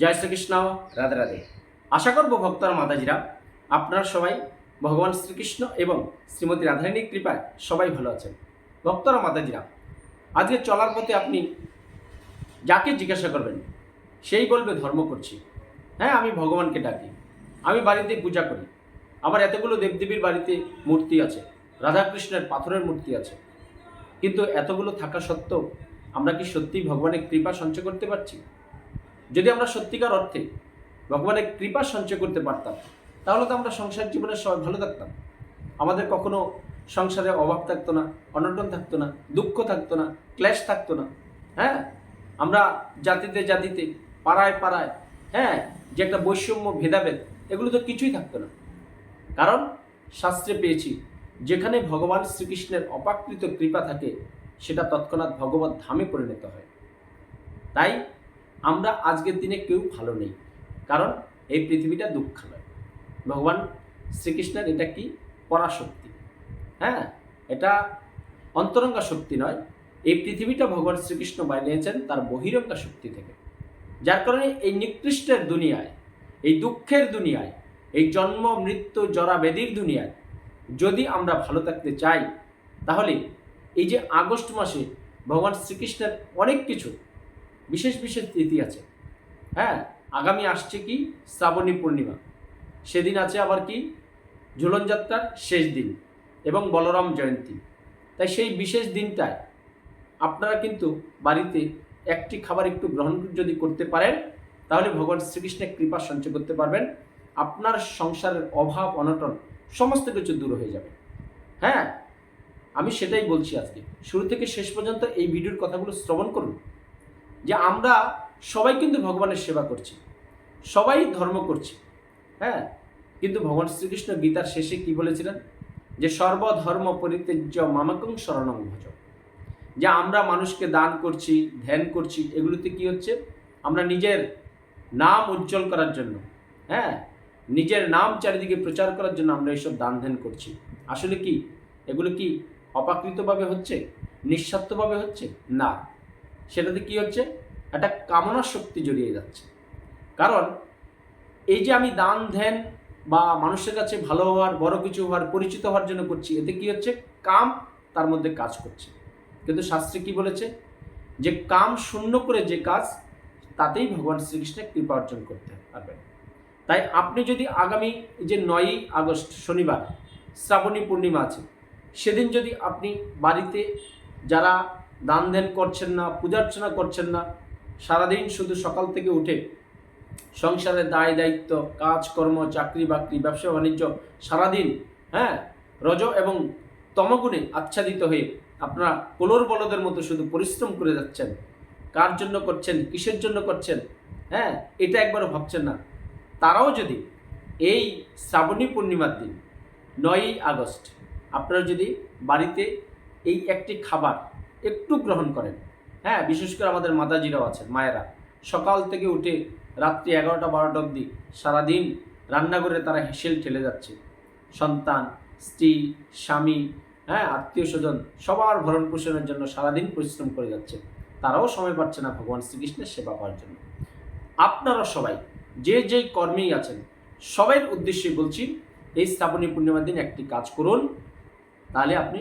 জয় শ্রীকৃষ্ণ, রাধে রাধে। আশা করব ভক্তরা, মাতাজিরা, আপনারা সবাই ভগবান শ্রীকৃষ্ণ এবং শ্রীমতী রাধারানীর কৃপায় সবাই ভালো আছেন। ভক্তরা, মাতাজিরা, আজকে চলার পথে আপনি যাকে জিজ্ঞাসা করবেন, সেই বলবে, ধর্ম করছি। হ্যাঁ আমি ভগবানকে ডাকি। আমি বাড়িতে পূজা করি। আবার এতগুলো দেবদেবীর বাড়িতে মূর্তি আছে। রাধাকৃষ্ণের পাথরের মূর্তি আছে। কিন্তু এতগুলো থাকা সত্ত্বেও আমরা কি সত্যিই ভগবানের কৃপা সঞ্চয় করতে পারছি? যদি আমরা সত্যিকার অর্থে ভগবানের কৃপা সঞ্চয় করতে পারতাম, তাহলে তো আমরা সংসার জীবনে সবাই ভালো থাকতাম। আমাদের কখনো সংসারে অভাব থাকতো না, অনটন থাকতো না, দুঃখ থাকতো না, ক্লেশ থাকতো না হ্যাঁ? আমরা জাতিতে জাতিতে, পাড়ায় পাড়ায় হ্যাঁ? যে একটা বৈষম্য, ভেদাভেদ, এগুলো তো কিছুই থাকতো না। কারণ শাস্ত্রে পেয়েছি, যেখানে ভগবান শ্রীকৃষ্ণের অপাকৃত কৃপা থাকে, সেটা তৎক্ষণাৎ ভগবত ধামে পরিণত হয়। তাই আমরা আজকের দিনে কেউ ভালো নেই। কারণ এই পৃথিবীটা দুঃখালয়। ভগবান শ্রীকৃষ্ণের এটা কি? পরাশক্তি। হ্যাঁ? এটা অন্তরঙ্গা শক্তি নয়। এই পৃথিবীটা ভগবান শ্রীকৃষ্ণ বানিয়েছেন তার বহিরঙ্গা শক্তি থেকে। যার কারণে এই নিকৃষ্টের দুনিয়ায়, এই দুঃখের দুনিয়ায়, এই জন্ম, মৃত্যু, জরা বেদির দুনিয়ায় যদি আমরা ভালো থাকতে চাই, তাহলে এই যে আগস্ট মাসে ভগবান শ্রীকৃষ্ণের অনেক কিছু বিশেষ বিশেষ তিথি আছে। হ্যাঁ আগামী আসছে কি? শ্রাবণী পূর্ণিমা। সেদিন আছে আবার কি? ঝুলন যাত্রার শেষ দিন এবং বলরাম জয়ন্তী। তাই সেই বিশেষ দিনটায় আপনারা কিন্তু বাড়িতে একটি খাবার একটু গ্রহণ যদি করতে পারেন, তাহলে ভগবান শ্রীকৃষ্ণের কৃপা সঞ্চয় করতে পারবেন। আপনার সংসারের অভাব, অনটন সমস্ত কিছু দূর হয়ে যাবে। হ্যাঁ আমি সেটাই বলছি আজকে। শুরু থেকে শেষ পর্যন্ত এই ভিডিওর কথাগুলো শ্রবণ করুন। যে আমরা সবাই কিন্তু ভগবানের সেবা করছি। সবাই ধর্ম করছি। হ্যাঁ? কিন্তু ভগবান শ্রীকৃষ্ণ গীতার শেষে কি বলেছিলেন? যে সর্বধর্ম পরিত্যাজ্য মামাকং শরণং ভজ। যে আমরা মানুষকে দান করছি, ধ্যান করছি, এগুলোতে কি হচ্ছে? আমরা নিজের নাম উজ্জ্বল করার জন্য হ্যাঁ? নিজের নাম চারিদিকে প্রচার করার জন্য আমরা এইসব দান ধ্যান করছি। আসলে কি? এগুলো কি অপাকৃতভাবে হচ্ছে? নিঃস্বার্থভাবে হচ্ছে? না। সেটাতে কি হচ্ছে? একটা কামনা শক্তি জড়িয়ে যাচ্ছে। কারণ এই যে আমি দান, ধ্যান বা মানুষের কাছে ভালো হওয়ার, বড় কিছু হওয়ার, পরিচিত হওয়ার জন্য করছি, এতে কি হচ্ছে? কাম তার মধ্যে কাজ করছে। কিন্তু শাস্ত্রে কি বলেছে? যে কাম শূন্য করে যে কাজ, তাতেই ভগবান শ্রীকৃষ্ণের কৃপা অর্জন করতে পারবেন। তাই আপনি যদি আগামী যে নয়ই আগস্ট, শনিবার, শ্রাবণী পূর্ণিমা আছে, সেদিন যদি আপনি বাড়িতে যারা দান ধ্যান করছেন না পূজার্চনা করছেন না। সারাদিন শুধু সকাল থেকে উঠে সংসারের দায় দায়িত্ব, কাজকর্ম, চাকরি বাকরি, ব্যবসা বাণিজ্য সারাদিন হ্যাঁ রজ এবং তমগুণে আচ্ছাদিত হয়ে আপনারা কোলোর বলদের মতো শুধু পরিশ্রম করে যাচ্ছেন। কার জন্য করছেন, কিসের জন্য করছেন হ্যাঁ এটা একবারও ভাবছেন না। তারাও যদি এই শ্রাবণী পূর্ণিমার দিন, নয়ই আগস্ট, আপনারা যদি বাড়িতে এই একটি খাবার একটু গ্রহণ করেন। হ্যাঁ বিশেষ করে আমাদের মাতাজিরাও আছেন, মায়েরা। সকাল থেকে উঠে রাত্রি এগারোটা বারোটা অবধি সারাদিন রান্না করে তারা হেসেল ঠেলে যাচ্ছে। সন্তান, স্ত্রী, স্বামী হ্যাঁ আত্মীয় স্বজন সবার ভরণ পোষণের জন্য সারাদিন পরিশ্রম করে যাচ্ছে। তারাও সময় পাচ্ছে না ভগবান শ্রীকৃষ্ণের সেবা করার জন্য। আপনারা সবাই, যে যেই কর্মেই আছেন সবাই উদ্দেশ্যে বলছি, এই স্থাপনী পূর্ণিমার দিন একটি কাজ করুন, তাহলে আপনি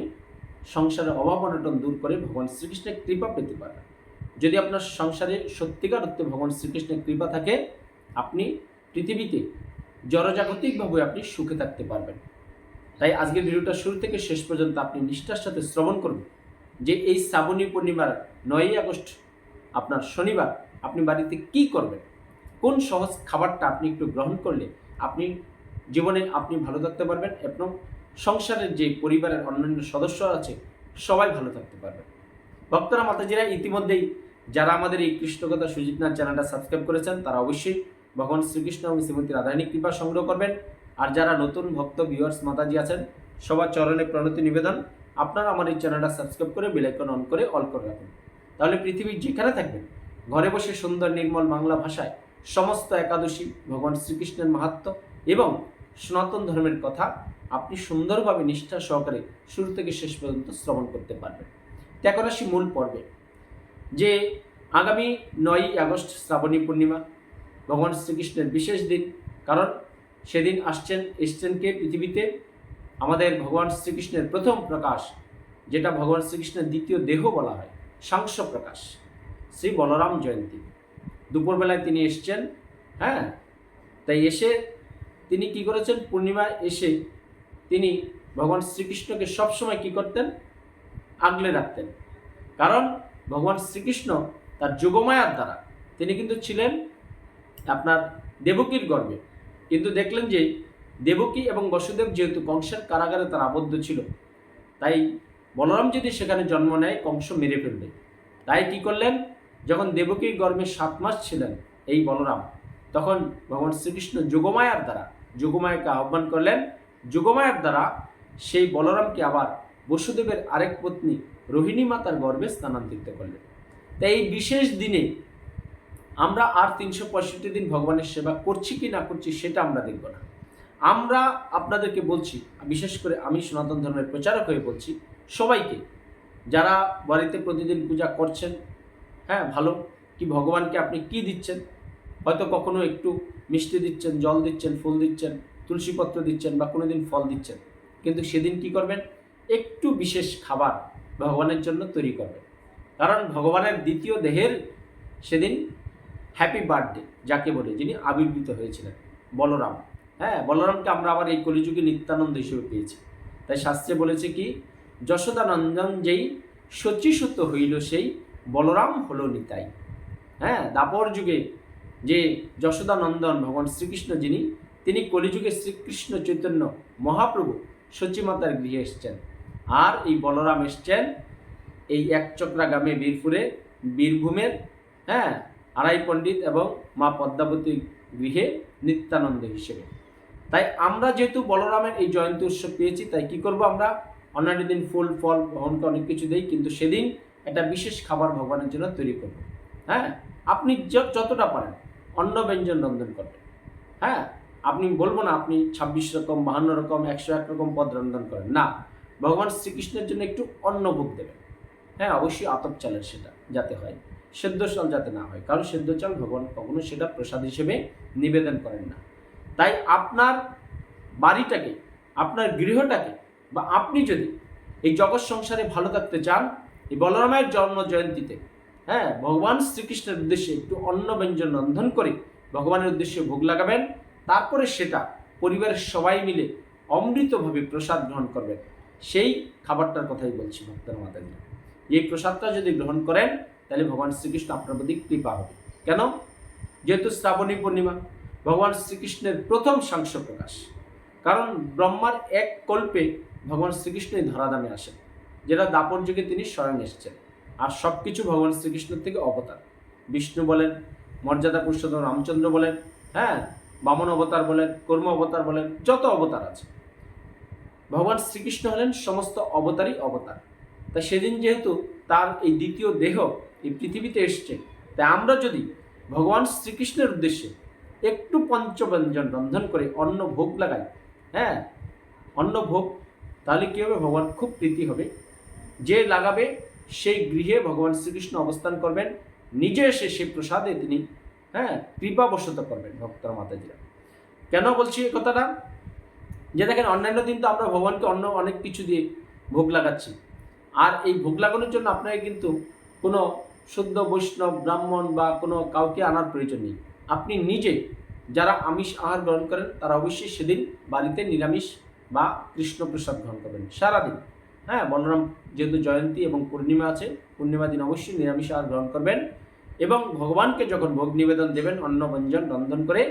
সংসারের অভাব অনটন দূর করে ভগবান শ্রীকৃষ্ণের কৃপা পেতে পারেন। যদি আপনার সংসারে সত্যিকার অর্থে ভগবান শ্রীকৃষ্ণের কৃপা থাকে, আপনি পৃথিবীতে জড়জাগতিকভাবে আপনি সুখে থাকতে পারবেন। তাই আজকের ভিডিওটা শুরু থেকে শেষ পর্যন্ত আপনি নিষ্ঠার সাথে শ্রবণ করুন যে এই শ্রাবণী পূর্ণিমার নয়ই আগস্ট আপনার শনিবার আপনি বাড়িতে কি করবেন? কোন সহজ খাবারটা আপনি একটু গ্রহণ করলে আপনি জীবনে আপনি ভালো থাকতে পারবেন এবং সংসারের যে পরিবারের অন্যান্য সদস্য আছে, সবাই ভালো থাকতে পারবেন ভক্তরা মাতাজিরা ইতিমধ্যেই যারা আমাদের এই কৃষ্ণকথা সুজিতনাথ চ্যানেলটা সাবস্ক্রাইব করেছেন, তারা অবশ্যই ভগবান শ্রীকৃষ্ণ এবং শ্রীমতী রাধারানী কৃপা সংগ্রহ করবেন। আর যারা নতুন ভক্ত ভিউয়ার্স মাতাজি আছেন, সবার চরণে প্রণতি নিবেদন। আপনারা আমার এই চ্যানেলটা সাবস্ক্রাইব করে বেলাইকন অন করে অল করে রাখুন। তাহলে পৃথিবীর যেখানে থাকবেন, ঘরে বসে সুন্দর নির্মল বাংলা ভাষায় সমস্ত একাদশী ভগবান শ্রীকৃষ্ণের মাহাত্ম এবং সনাতন ধর্মের কথা আপনি সুন্দরভাবে নিষ্ঠা সহকারে শুরু থেকে শেষ পর্যন্ত শ্রবণ করতে পারবেন। তো এখন আসি মূল পর্বে, যে আগামী নয়ই আগস্ট শ্রাবণী পূর্ণিমা, ভগবান শ্রীকৃষ্ণের বিশেষ দিন, কারণ সেদিন আসছেন, এসছেন কে পৃথিবীতে? আমাদের ভগবান শ্রীকৃষ্ণের প্রথম প্রকাশ, যেটা ভগবান শ্রীকৃষ্ণের দ্বিতীয় দেহ বলা হয়, সাংস প্রকাশ, শ্রী বলরাম জয়ন্তী। দুপুরবেলায় তিনি এসছেন হ্যাঁ? তাই এসে তিনি কি করেছেন? পূর্ণিমায় এসে তিনি ভগবান শ্রীকৃষ্ণকে সবসময় কি করতেন? আগলে রাখতেন। কারণ ভগবান শ্রীকৃষ্ণ তার যোগমায়ার দ্বারা তিনি কিন্তু ছিলেন আপনার দেবকীর গর্বে। কিন্তু দেখলেন যে দেবকী এবং বসুদেব যেহেতু কংসের কারাগারে তার আবদ্ধ ছিল, তাই বলরাম যদি সেখানে জন্ম নেয়, কংস মেরে ফেলবে। তাই কি করলেন? যখন দেবকীর গর্ভে সাত মাস ছিলেন এই বলরাম, তখন ভগবান শ্রীকৃষ্ণ যোগমায়ার দ্বারা, যোগমায়াকে আহ্বান করলেন যোগমায়ার দ্বারা সেই বলরামকে আবার বসুদেবের আরেক পত্নী রোহিণী মাতার গর্ভে স্থানান্তরিত করলেন। তাই এই বিশেষ দিনে আমরা আর তিনশো পঁয়ষট্টি দিন ভগবানের সেবা করছি কি না করছি সেটা আমরা দেখব না। আমরা আপনাদেরকে বলছি, বিশেষ করে আমি সনাতন ধর্মের প্রচারক হয়ে বলছি, সবাইকে যারা বাড়িতে প্রতিদিন পূজা করছেন হ্যাঁ ভালো, কি ভগবানকে আপনি কি দিচ্ছেন? হয়তো কখনো একটু মিষ্টি দিচ্ছেন, জল দিচ্ছেন, ফুল দিচ্ছেন তুলসীপত্র দিচ্ছেন বা কোনো দিন ফল দিচ্ছেন, কিন্তু সেদিন কি করবেন? একটু বিশেষ খাবার ভগবানের জন্য তৈরি করবেন। কারণ ভগবানের দ্বিতীয় দেহের সেদিন হ্যাপি বার্থডে যাকে বলে, যিনি আবির্ভূত হয়েছিলেন, বলরাম। হ্যাঁ বলরামকে আমরা আবার এই কলিযুগে নিত্যানন্দ হিসেবে পেয়েছি। তাই শাস্ত্রে বলেছে কি যশোদানন্দন যেই শচীসূত হইল, সেই বলরাম হলো নিতাই। হ্যাঁ দাপর যুগে যে যশোদানন্দন ভগবান শ্রীকৃষ্ণ যিনি তিনি কলিযুগে শ্রীকৃষ্ণ চৈতন্য মহাপ্রভু সচিমাতার গৃহে এসছেন। আর এই বলরাম এসছেন এই একচক্রা গ্রামে বীরপুরে, বীরভূমের হ্যাঁ আড়াই পণ্ডিত এবং মা পদ্মাবতী গৃহে নিত্যানন্দ হিসেবে। তাই আমরা যেহেতু বলরামের এই জয়ন্তী উৎসব পেয়েছি, তাই কি করব আমরা? অন্যান্য দিন ফুল, ফল ভগবানকে অনেক কিছু দিই, কিন্তু সেদিন একটা বিশেষ খাবার ভগবানের জন্য তৈরি করব। হ্যাঁ আপনি যতটা পারেন, অন্ন ব্যঞ্জন রন্ধন করবেন। হ্যাঁ আপনি বলব না আপনি ছাব্বিশ রকম, বাহান্ন রকম, একশো এক রকম পদ রন্ধন করেন। না, ভগবান শ্রীকৃষ্ণের জন্য একটু অন্ন ভোগ দেবেন। হ্যাঁ অবশ্যই আতপ চালের সেটা যাতে হয়, সেদ্ধ চাল যাতে না হয়, কারণ সেদ্ধ চাল ভগবান কখনো সেটা প্রসাদ হিসেবে নিবেদন করেন না। তাই আপনার বাড়িটাকে, আপনার গৃহটাকে, বা আপনি যদি এই জগৎ সংসারে ভালো থাকতে চান, এই বলরামের জন্ম জয়ন্তীতে হ্যাঁ ভগবান শ্রীকৃষ্ণের উদ্দেশ্যে একটু অন্ন ব্যঞ্জন রন্ধন করে ভগবানের উদ্দেশ্যে ভোগ লাগাবেন তারপরে সেটা পরিবারের সবাই মিলে অমৃতভাবে প্রসাদ গ্রহণ করবেন। সেই খাবারটার কথাই বলছি ভক্তের মাতাজি এই প্রসাদটা যদি গ্রহণ করেন, তাহলে ভগবান শ্রীকৃষ্ণ আপনার প্রতি কৃপা হবে। কেন? যেহেতু শ্রাবণী পূর্ণিমা, ভগবান শ্রীকৃষ্ণের প্রথম সাংস প্রকাশ। কারণ ব্রহ্মার এক কল্পে ভগবান শ্রীকৃষ্ণই ধরাধামে আসেন, যেটা দাপর যুগে তিনি স্বয়ং এসেছেন। আর সব কিছু ভগবান শ্রীকৃষ্ণের থেকে অবতার। বিষ্ণু বলেন, মর্যাদা পুরুষোত্তম রামচন্দ্র বলেন হ্যাঁ বামন অবতার বলেন, কর্ম অবতার বলেন, যত অবতার আছে। ভগবান শ্রীকৃষ্ণ হলেন সমস্ত অবতারই অবতার। তাই সেদিন যেহেতু তার এই দ্বিতীয় দেহ এই পৃথিবীতে এসছে, তাই আমরা যদি ভগবান শ্রীকৃষ্ণের উদ্দেশ্যে একটু পঞ্চব্যঞ্জন রন্ধন করে অন্ন ভোগ লাগাই হ্যাঁ অন্ন ভোগ, তাহলে কী হবে? ভগবান খুব প্রীতি হবে। যে লাগাবে, সেই গৃহে ভগবান শ্রীকৃষ্ণ অবস্থান করবেন। নিজে এসে সেই প্রসাদে তিনি হ্যাঁ কৃপা কৃপাবশত করবেন ভক্তরা মাতাজিরা। কেন বলছি এই কথাটা? যে দেখেন, অন্যান্য দিন তো আমরা ভগবানকে অন্য অনেক কিছু দিয়ে ভোগ লাগাচ্ছি। আর এই ভোগ লাগানোর জন্য আপনাকে কিন্তু কোনো শুদ্ধ বৈষ্ণব, ব্রাহ্মণ বা কোনো কাউকে আনার প্রয়োজন নেই। আপনি নিজে যারা আমিষ আহার গ্রহণ করেন, তারা অবশ্যই সেদিন বাড়িতে নিরামিষ বা কৃষ্ণ প্রসাদ গ্রহণ করবেন। সারাদিন হ্যাঁ বলরাম যেহেতু জয়ন্তী এবং পূর্ণিমা আছে, পূর্ণিমা দিন অবশ্যই নিরামিষ আহার গ্রহণ করবেন। এবং ভগবানকে যখন ভোগ নিবেদন দেবেন, অন্ন ব্যঞ্জন রন্ধন করে,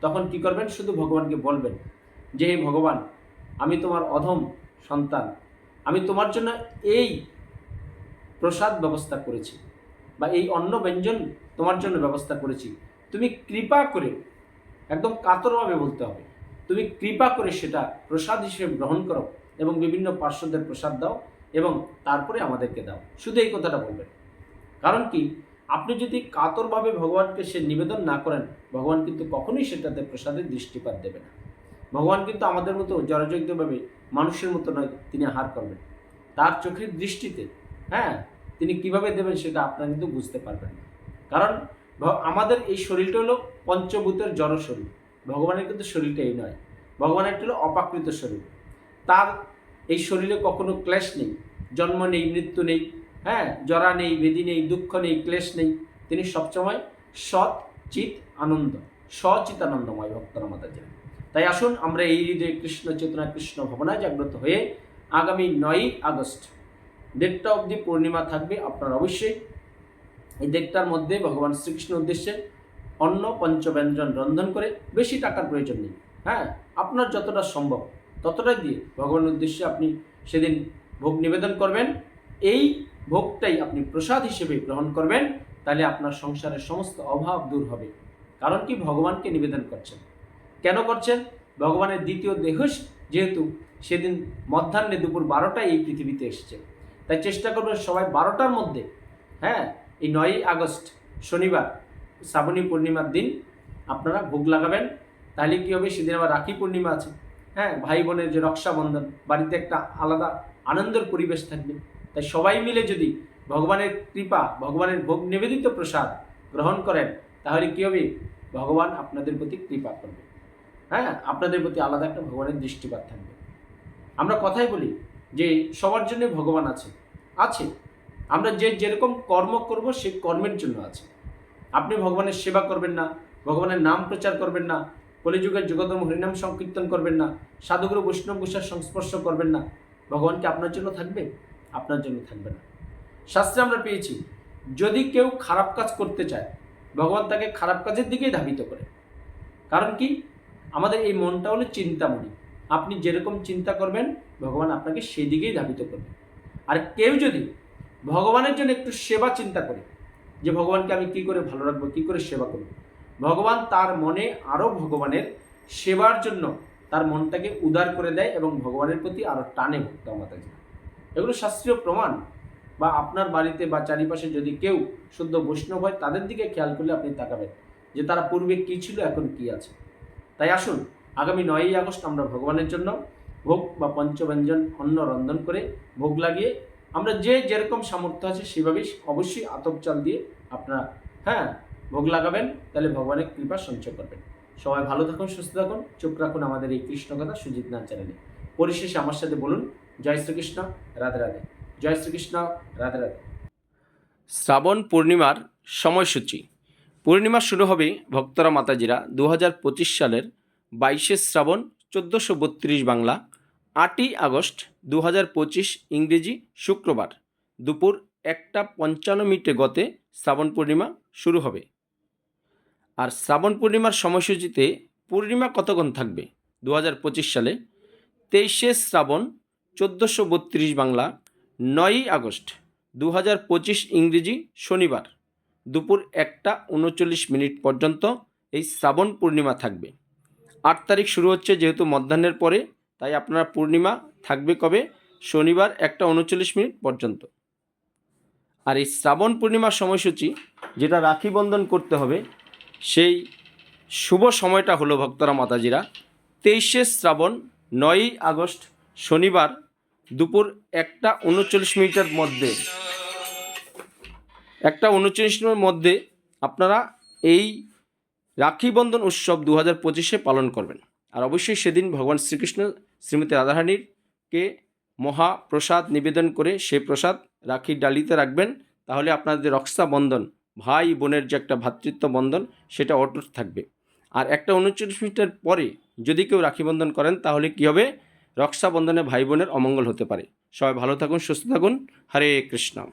তখন কি করবেন? শুধু ভগবানকে বলবেন যে, হে ভগবান, আমি তোমার অধম সন্তান। আমি তোমার জন্য এই প্রসাদ ব্যবস্থা করেছি বা এই অন্ন, ব্যঞ্জন তোমার জন্য ব্যবস্থা করেছি। তুমি কৃপা করে, একদম কাতরভাবে বলতে হবে, তুমি কৃপা করে সেটা প্রসাদ হিসেবে গ্রহণ করো এবং বিভিন্ন পার্শ্বদের প্রসাদ দাও এবং তারপরে আমাদেরকে দাও। শুধু এই কথাটা বলবেন। কারণ কি? আপনি যদি কাতরভাবে ভগবানকে সে নিবেদন না করেন, ভগবান কিন্তু কখনোই সেটাতে প্রসাদের দৃষ্টিপাত দেবে না। ভগবান কিন্তু আমাদের মতো জরাজয়িতভাবে মানুষের মতো নয়, তিনি হার করবেন। তার চোখের দৃষ্টিতে হ্যাঁ তিনি কীভাবে দেবেন সেটা আপনারা কিন্তু বুঝতে পারবেন না। কারণ আমাদের এই শরীরটা হলো পঞ্চভূতের জড় শরীর। ভগবানের কিন্তু শরীরটা এই নয়। ভগবানের হলো অপাকৃত শরীর। তার এই শরীরে কখনো ক্লেশ নেই, জন্ম নেই, মৃত্যু নেই হ্যাঁ জরা নেই, বেদি নেই, দুঃখ নেই, ক্লেশ নেই। তিনি সবসময় সৎ চিত আনন্দ। সচিত আনন্দময় ভক্তরা মাতাজি তাই আসুন আমরা এই হৃদয়ে কৃষ্ণ চেতনা, কৃষ্ণ ভাবনায় জাগ্রত হয়ে আগামী নয়ই আগস্ট, দেড়টা অবধি পূর্ণিমা থাকবে আপনারা অবশ্যই। এই দেড়টার মধ্যে ভগবান শ্রীকৃষ্ণ উদ্দেশ্যে অন্ন, পঞ্চব্যঞ্জন রন্ধন করে বেশি টাকার প্রয়োজন নেই। হ্যাঁ আপনার যতটা সম্ভব, ততটাই দিয়ে ভগবানের উদ্দেশ্যে আপনি সেদিন ভোগ নিবেদন করবেন। এই ভোগটাই আপনি প্রসাদ হিসেবে গ্রহণ করবেন, তাহলে আপনার সংসারের সমস্ত অভাব দূর হবে। কারণ কি? ভগবানকে নিবেদন করছেন। কেন করছেন? ভগবানের দ্বিতীয় দেহ যেহেতু সেদিন মধ্যাহ্নে দুপুর বারোটায় এই পৃথিবীতে এসেছে। তাই চেষ্টা করবেন সবাই বারোটার মধ্যে হ্যাঁ? এই নয়ই আগস্ট, শনিবার, শ্রাবণী পূর্ণিমার দিন আপনারা ভোগ লাগাবেন। তাহলে কী হবে? সেদিন আবার রাখি পূর্ণিমা আছে হ্যাঁ? ভাই বোনের যে রক্ষাবন্ধন, বাড়িতে একটা আলাদা আনন্দের পরিবেশ থাকবে। তাই সবাই মিলে যদি ভগবানের কৃপা, ভগবানের ভোগ নিবেদিত প্রসাদ গ্রহণ করেন, তাহলে কী হবে? ভগবান আপনাদের প্রতি কৃপা করবে। হ্যাঁ? আপনাদের প্রতি আলাদা একটা ভগবানের দৃষ্টিপাত থাকবে। আমরা কথাই বলি যে সবার জন্য ভগবান আছে। আছে। আমরা যে যেরকম কর্ম করব সেই কর্মের জন্য আছে। আপনি ভগবানের সেবা করবেন না, ভগবানের নাম প্রচার করবেন না কলিযুগের যুগতম হরিনাম সংকীর্তন করবেন না, সাধুগুরু বৈষ্ণব গোসার সংস্পর্শ করবেন না, ভগবান কি আপনার জন্য থাকবে? আপনার জন্য থাকবে না। শাস্ত্রে আমরা পেয়েছি, যদি কেউ খারাপ কাজ করতে চায়, ভগবান তাকে খারাপ কাজের দিকেই ধাবিত করে। কারণ কি? আমাদের এই মনটা হলো চিন্তামণি। আপনি যেরকম চিন্তা করবেন, ভগবান আপনাকে সেই দিকেই ধাবিত করবে। আর কেউ যদি ভগবানের জন্য একটু সেবা চিন্তা করে, যে ভগবানকে আমি কি করে ভালো রাখব, কী করে সেবা করব? ভগবান তার মনে আরও ভগবানের সেবার জন্য তার মনটাকে উদার করে দেয় এবং ভগবানের প্রতি আরও টানে ভক্ত মাতাজি এগুলো শাস্ত্রীয় প্রমাণ। বা আপনার বাড়িতে বা চারিপাশে যদি কেউ শুদ্ধ বৈষ্ণব হয়, তাদের দিকে খেয়াল করলে আপনি তাকাবেন যে তারা পূর্বে কী ছিল, এখন কি আছে। তাই আসুন, আগামী নয়ই আগস্ট আমরা ভগবানের জন্য ভোগ বা পঞ্চব্যঞ্জন অন্ন রন্ধন করে ভোগ লাগিয়ে আমরা যে যেরকম সামর্থ্য আছে সেভাবেই অবশ্যই আতপ চাল দিয়ে আপনারা হ্যাঁ ভোগ লাগাবেন, তাহলে ভগবানের কৃপা সঞ্চয় করবেন। সবাই ভালো থাকুন, সুস্থ থাকুন, চোখ রাখুন আমাদের এই কৃষ্ণকথা সুজিত নাথ চ্যানেলে। পরিশেষে আমার সাথে বলুন জয় শ্রীকৃষ্ণ, রাধে রাধে। জয় শ্রীকৃষ্ণ, রাধে রাধে। শ্রাবণ পূর্ণিমার সময়সূচি। পূর্ণিমা শুরু হবে ভক্তরা মাতাজিরা দু হাজার পঁচিশ সালের বাইশে শ্রাবণ চোদ্দোশো বত্রিশ বাংলা আটই আগস্ট দু হাজার পঁচিশ ইংরেজি শুক্রবার। দুপুর একটা পঞ্চান্ন মিনিটে গতে শ্রাবণ পূর্ণিমা শুরু হবে। আর শ্রাবণ পূর্ণিমার সময়সূচিতে পূর্ণিমা কতক্ষণ থাকবে? দু হাজার পঁচিশ সালে। তেইশে শ্রাবণ চোদ্দোশো বত্রিশ বাংলা, নয়ই আগস্ট দু হাজার পঁচিশ ইংরেজি শনিবার, দুপুর একটা উনচল্লিশ মিনিট পর্যন্ত এই শ্রাবণ পূর্ণিমা থাকবে। আট তারিখ শুরু হচ্ছে যেহেতু মধ্যাহ্নের পরে, তাই আপনারা পূর্ণিমা থাকবে কবে? শনিবার একটা উনচল্লিশ মিনিট পর্যন্ত। আর এই শ্রাবণ পূর্ণিমার সময়সূচি যেটা রাখি বন্ধন করতে হবে, সেই শুভ সময়টা হলো ভক্তরা মাতাজিরা, তেইশে শ্রাবণ, নয়ই আগস্ট, শনিবার দুপুর একটা উনচল্লিশ মিনিটের মধ্যে। একটা উনচল্লিশ মিনিটের মধ্যে আপনারা এই রাখি বন্ধন উৎসব দু হাজার পঁচিশে পালন করবেন। আর অবশ্যই সেদিন ভগবান শ্রীকৃষ্ণ শ্রীমতী রাধারানীরকে মহাপ্রসাদ নিবেদন করে সেই প্রসাদ রাখির ডালিতে রাখবেন। তাহলে আপনাদের রক্ষা বন্ধন, ভাই বোনের যে একটা ভ্রাতৃত্ব বন্ধন, সেটা অটুট থাকবে। আর একটা উনচল্লিশ মিনিটের পরে যদি কেউ রাখি বন্ধন করেন, তাহলে কী হবে? রক্ষাবন্ধনে ভাই বোনের অমঙ্গল হতে পারে। সবাই ভালো থাকুন সুস্থ থাকুন। হরে কৃষ্ণ।